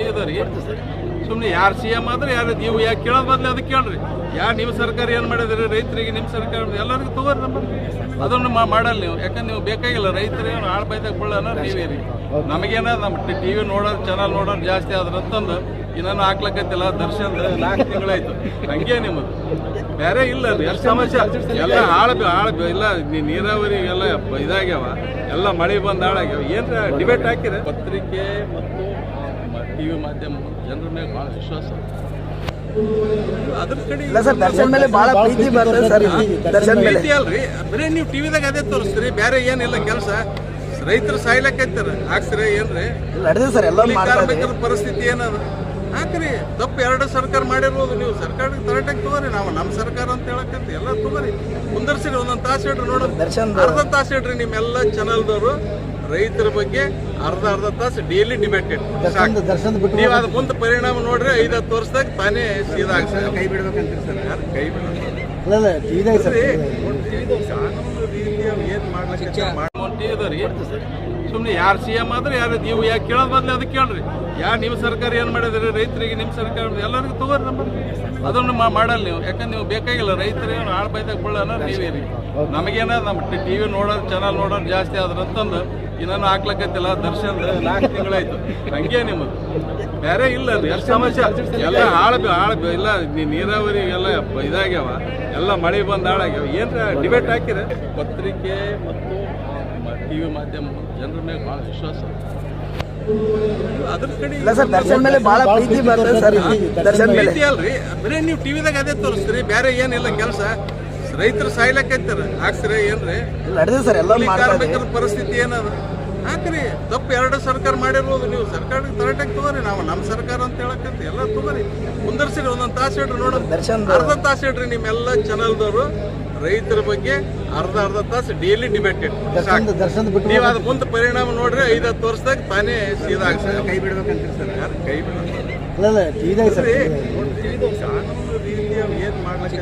ಟಿವಿದವ್ರಿ ಸುಮ್ಮನೆ ಯಾರು C M ಆದ್ರೆ ಯಾರು ನೀವು ಯಾಕೆ ಕೇಳೋ ಬದಲು ಅದಕ್ಕೆ ಕೇಳ್ರಿ. ಯಾರು ನಿಮ್ಮ ಸರ್ಕಾರ ಏನು ಮಾಡಿದ್ರಿ, ರೈತರಿಗೆ ನಿಮ್ಮ ಸರ್ಕಾರ ಎಲ್ಲರಿಗೂ ತಗೋರಿ ನಮ್ಮ ಅದನ್ನು ಮಾಡಲ್ಲ ನೀವು. ಯಾಕಂದ್ರೆ ನೀವು ಬೇಕಾಗಿಲ್ಲ. ರೈತರಿಗೆ ಆಳ್ ಬೈದಾಗ ಬೀಳೋಣ ನೀವೇ ರೀ ನಮಗೇನ ನಮ್ಮ ಟಿ ವಿ ನೋಡೋದು ಚಾನಲ್ ನೋಡೋದು ಜಾಸ್ತಿ ಆದ್ರ ಅಂತಂದು ಇನ್ನೂ ಹಾಕ್ಲಕ್ಕತ್ತಿಲ್ಲ ದರ್ಶನ್ ನಾಲ್ಕು ತಿಂಗಳಾಯ್ತು. ಹಂಗೆ ನಿಮ್ಮದು. ಬೇರೆ ಇಲ್ಲ ರೀ. ಎಷ್ಟು ಸಮಸ್ಯೆ? ಎಲ್ಲ ಹಾಳು ಹಾಳು ಇಲ್ಲ ನೀರಾವರಿ ಎಲ್ಲ ಇದಾಗ್ಯಾವ. ಎಲ್ಲ ಮಳೆ ಬಂದು ಹಾಳಾಗ್ಯಾವ. ಏನ್ರ ಡಿಬೇಟ್ ಹಾಕಿದ್ರೆ ಪತ್ರಿಕೆ ಮತ್ತು ಟಿ ವಿ ಮಾಧ್ಯಮ ಜನರ ಮೇಲೆ ಭಾಳ ವಿಶ್ವಾಸ. ಅದ್ರ ಕಡೆ ಇಲ್ಲ ಸರ್ ದರ್ಶನ್ ಮೇಲೆ ಬಹಳ ಪ್ರೀತಿ ಬರ್ತದೆ ಸರ್ ದರ್ಶನ್ ಮೇಲೆ ಪ್ರೀತಿ ಅಲ್ರಿ. ಬರೀ ನೀವು ಟಿವಿದಾಗ ಅದೇ ತೋರಿಸ್ತೀರಿ ಬೇರೆ ಏನಿಲ್ಲ ಕೆಲಸ. ರೈತರು ಸಾಯ್ಲಕ್ಕೈತಾರ ಹಾಕ್ಸ್ರಿ ಏನ್ರಿ? ನಡೆದಿದೆ ಸರ್ ಎಲ್ಲ ಕೂಲಿ ಮಾಡ್ತಾ ಕಾರ್ಮಿಕರ ಪರಿಸ್ಥಿತಿ ಏನದ? ಹಾಕ್ರಿ ತಪ್ಪು ಎರಡು ಸರ್ಕಾರ ಮಾಡಿರ್ಬೋದು ನೀವು. ಸರ್ಕಾರಕ್ಕೆ ತರಟಕ್ಕೆ ತಗೋರಿ ನಾವು ನಮ್ಮ ಸರ್ಕಾರ ಅಂತ ಹೇಳಕ್ಕಂತ ಎಲ್ಲ ತಗೋರಿ. ಮುಂದರ್ಸಿರಿ ಒಂದೊಂದು ತಾಸು ಇಡ್ರಿ ನೋಡೋದು ಅರ್ಧ ತಾಸು ಇಡ್ರಿ ನಿಮ್ಮೆಲ್ಲ ಚಾನಲ್ದವರು ರೈತರ ಬಗ್ಗೆ ಅರ್ಧ ಅರ್ಧ ತಾಸು ಡೈಲಿ ಡಿಬೇಟ್ ನೀವು ಅದ್ ಮುಂದೆ ಪರಿಣಾಮ ನೋಡ್ರಿ ಐದು ಹತ್ತು ವರ್ಷದಾಗ ತಾನೇ ಸೀದಾ ಕೈ ಬಿಡ್ಬೇಕಂತ ಸರ್? ಕೈ ಬಿಡ್ಬೇಕು ಕಾನೂನು ರೀತಿಯ ಏನ್ ಮಾಡ್ಲಿಕ್ಕೆ ಮಾಡ್ಕೊಂತಿದರಿ ಸುಮ್ಮನೆ ಯಾರು ಸಿ ಎಂ ಆದ್ರೆ ಯಾರು ನೀವು ಯಾಕೆ ಕೇಳೋದ್ ಬದಲು ಅದಕ್ಕೆ ಕೇಳ್ರಿ. ಯಾರು ನಿಮ್ಮ ಸರ್ಕಾರ ಏನು ಮಾಡಿದ್ರಿ, ರೈತರಿಗೆ ನಿಮ್ಮ ಸರ್ಕಾರ ಎಲ್ಲರಿಗೂ ತಗೋರಿ ನಮ್ಮ ಅದನ್ನು ಮಾಡಲ್ಲ ನೀವು. ಯಾಕಂದ್ರೆ ನೀವು ಬೇಕಾಗಿಲ್ಲ. ರೈತರಿಗೆ ಆಳ್ ಬೈದಾಗ ಬೀಳೋಣ ನೀವೇ ರೀ. ನಮಗೇನ ನಮ್ಮ ಟಿ ವಿ ನೋಡೋದು ಚಾನಲ್ ನೋಡೋದು ಜಾಸ್ತಿ ಆದ್ರೆ ಅಂತಂದು ಇನ್ನೂ ಹಾಕ್ಲಕತ್ತಿಲ್ಲ, ದರ್ಶನ್ ನಾಲ್ಕು ತಿಂಗಳಾಯ್ತು. ಹಂಗೆ ನಿಮ್ಮದು ಬೇರೆ ಇಲ್ಲ ಎಷ್ಟು ಸಮಸ್ಯೆ? ಎಲ್ಲ ಹಾಳು ಹಾಳು ಇಲ್ಲ ನೀರಾವರಿ ಎಲ್ಲ ಇದಾಗ್ಯಾವ. ಎಲ್ಲ ಮಳೆ ಬಂದು ಹಾಳಾಗ್ಯಾವ. ಏನ್ರ ಡಿಬೇಟ್ ಹಾಕಿರ? ಪತ್ರಿಕೆ ಮತ್ತು ಟಿ ವಿ ಮಾಧ್ಯಮ ಜನರ ಮೇಲೆ ಭಾಳ ವಿಶ್ವಾಸ. ಅದ್ರ ಕಡೆ ಇಲ್ಲ ಸರ್ ದರ್ಶನ್ ಮೇಲೆ ಬಹಳ ಪ್ರೀತಿ ಬರ್ತದೆ ಸರ್. ದರ್ಶನ್ ಮೇಲೆ. ಪ್ರೀತಿ ಅಲ್ರಿ. ಬರೀ ನೀವು ಟಿವಿದಾಗ ಅದೇ ತೋರಿಸ್ತೀರಿ ಬೇರೆ ಏನಿಲ್ಲ ಕೆಲಸ. ರೈತರು ಸಾಯ್ಲಕ್ಕೈತಾರ ಹಾಕ್ಸ್ರಿ ಏನ್ರಿ? ನಡೆದಿದೆ ಸರ್ ಎಲ್ಲ ಪರಿಸ್ಥಿತಿ ಏನದ? ಹಾಕ್ರಿ. ತಪ್ಪು ಎರಡು ಸರ್ಕಾರ ಮಾಡಿರ್ಬೋದು ನೀವು. ಸರ್ಕಾರಕ್ಕೆ ತರಟಕ್ಕೆ ತಗೋರಿ. ನಾವು ನಮ್ಮ ಸರ್ಕಾರ ಅಂತ ಹೇಳಕ್ಕಂತ ಎಲ್ಲ ತಗೋರಿ. ಮುಂದರ್ಸಿರಿ ಒಂದೊಂದು ತಾಸು ಇಡ್ರಿ ನೋಡೋದು ಅರ್ಧ ತಾಸು ಇಡ್ರಿ ನಿಮ್ಮೆಲ್ಲ ಚಾನಲ್ದವರು. ರೈತರ ಬಗ್ಗೆ ಅರ್ಧ ಅರ್ಧ ತಾಸು ಡೈಲಿ ಡಿಬೇಟ್ ನೀವು ಅದು ಮುಂದೆ ಪರಿಣಾಮ ನೋಡ್ರಿ ಐದು ಹತ್ತು ವರ್ಷದಾಗ ತಾನೇ ಸೀದಾ ಕೈ ಬಿಡ್ಬೇಕಂತ ಸರ್. ಕೈ ಬಿಡ್ಬೇಕು? ಕಾನೂನು ರೀತಿಯ ಏನ್ ಮಾಡ್ಲಿಕ್ಕೆ